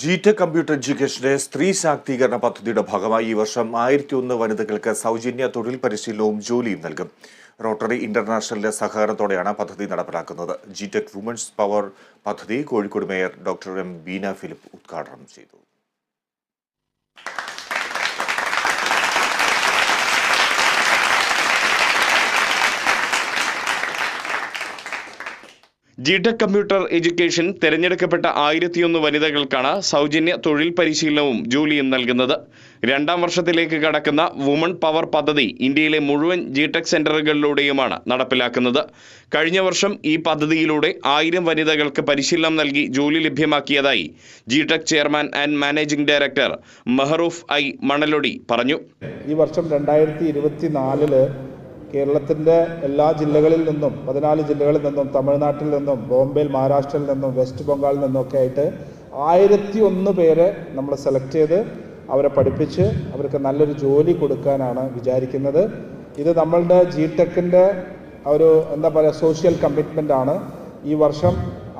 G tech computer എഡ്യൂക്കേഷന്റെ സ്ത്രീ ശാക്തീകരണ പദ്ധതിയുടെ ഭാഗമായി ഈ വർഷം ആയിരത്തി ഒന്ന് വനിതകൾക്ക് സൗജന്യ തൊഴിൽ പരിശീലനവും ജോലിയും നൽകും. റോട്ടറി ഇന്റർനാഷണലിന്റെ സഹകരണത്തോടെയാണ് പദ്ധതി നടപ്പിലാക്കുന്നത്. ജിടെക് വുമൻസ് പവർ പദ്ധതി Kozhikode mayor doctor M Beena Philip ഉദ്ഘാടനം ചെയ്തു. ജിടെക് കമ്പ്യൂട്ടർ എഡ്യൂക്കേഷൻ തിരഞ്ഞെടുക്കപ്പെട്ട ആയിരത്തിയൊന്ന് വനിതകൾക്കാണ് സൗജന്യ തൊഴിൽ പരിശീലനവും ജോലിയും നൽകുന്നത്. രണ്ടാം വർഷത്തിലേക്ക് കടക്കുന്ന വുമൺ പവർ പദ്ധതി ഇന്ത്യയിലെ മുഴുവൻ ജിടെക് സെന്ററുകളിലൂടെയുമാണ് നടപ്പിലാക്കുന്നത്. കഴിഞ്ഞ വർഷം ഈ പദ്ധതിയിലൂടെ ആയിരം വനിതകൾക്ക് പരിശീലനം നൽകി ജോലി ലഭ്യമാക്കിയതായി G-Tec chairman and managing director Mehroof I Manalodi പറഞ്ഞു. ഈ വർഷം രണ്ടായിരത്തി കേരളത്തിന്റെ എല്ലാ ജില്ലകളിൽ നിന്നും പതിനാല് ജില്ലകളിൽ നിന്നും തമിഴ്നാട്ടിൽ നിന്നും ബോംബെയിൽ മഹാരാഷ്ട്രയിൽ നിന്നും വെസ്റ്റ് ബംഗാളിൽ നിന്നൊക്കെ ആയിട്ട് ആയിരത്തി ഒന്ന് പേരെ നമ്മൾ സെലക്ട് ചെയ്ത് അവരെ പഠിപ്പിച്ച് അവർക്ക് നല്ലൊരു ജോലി കൊടുക്കാനാണ് വിചാരിക്കുന്നത്. ഇത് നമ്മളുടെ ജി ടെക്കിന്റെ ഒരു എന്താ പറയുക സോഷ്യൽ കമ്മിറ്റ്മെന്റ് ആണ്. ഈ വർഷം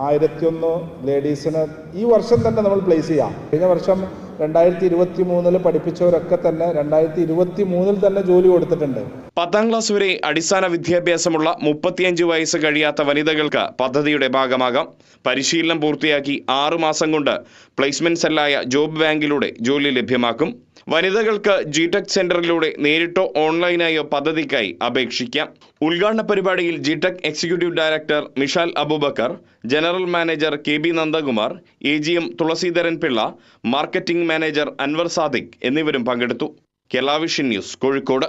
ആയിരത്തിയൊന്ന് ലേഡീസിന് ഈ വർഷം തന്നെ നമ്മൾ പ്ലേസ് ചെയ്യാം. കഴിഞ്ഞ വർഷം രണ്ടായിരത്തി ഇരുപത്തി മൂന്നിൽ പഠിപ്പിച്ചവരൊക്കെ തന്നെ രണ്ടായിരത്തി ഇരുപത്തി മൂന്നിൽ തന്നെ ജോലി കൊടുത്തിട്ടുണ്ട്. പത്താം ക്ലാസ് വരെ അടിസ്ഥാന വിദ്യാഭ്യാസമുള്ള മുപ്പത്തിയഞ്ച് വയസ്സ് കഴിയാത്ത വനിതകൾക്ക് പദ്ധതിയുടെ ഭാഗമാകാം. പരിശീലനം പൂർത്തിയാക്കി ആറു മാസം കൊണ്ട് പ്ലേസ്മെന്റ് സെല്ലായ ജോബ് ബാങ്കിലൂടെ ജോലി ലഭ്യമാക്കും. വനിതകൾക്ക് ജിടെക് സെന്ററിലൂടെ നേരിട്ടോ ഓൺലൈനായോ പദ്ധതിക്കായി അപേക്ഷിക്കാം. ഉദ്ഘാടന പരിപാടിയിൽ G-Tec executive director Mishal Abubakar general manager K B Nandakumar A G M Thulasidharan Pillai marketing manager Anwar Sadiq എന്നിവരും പങ്കെടുത്തു. Kerala vision news Kozhikode.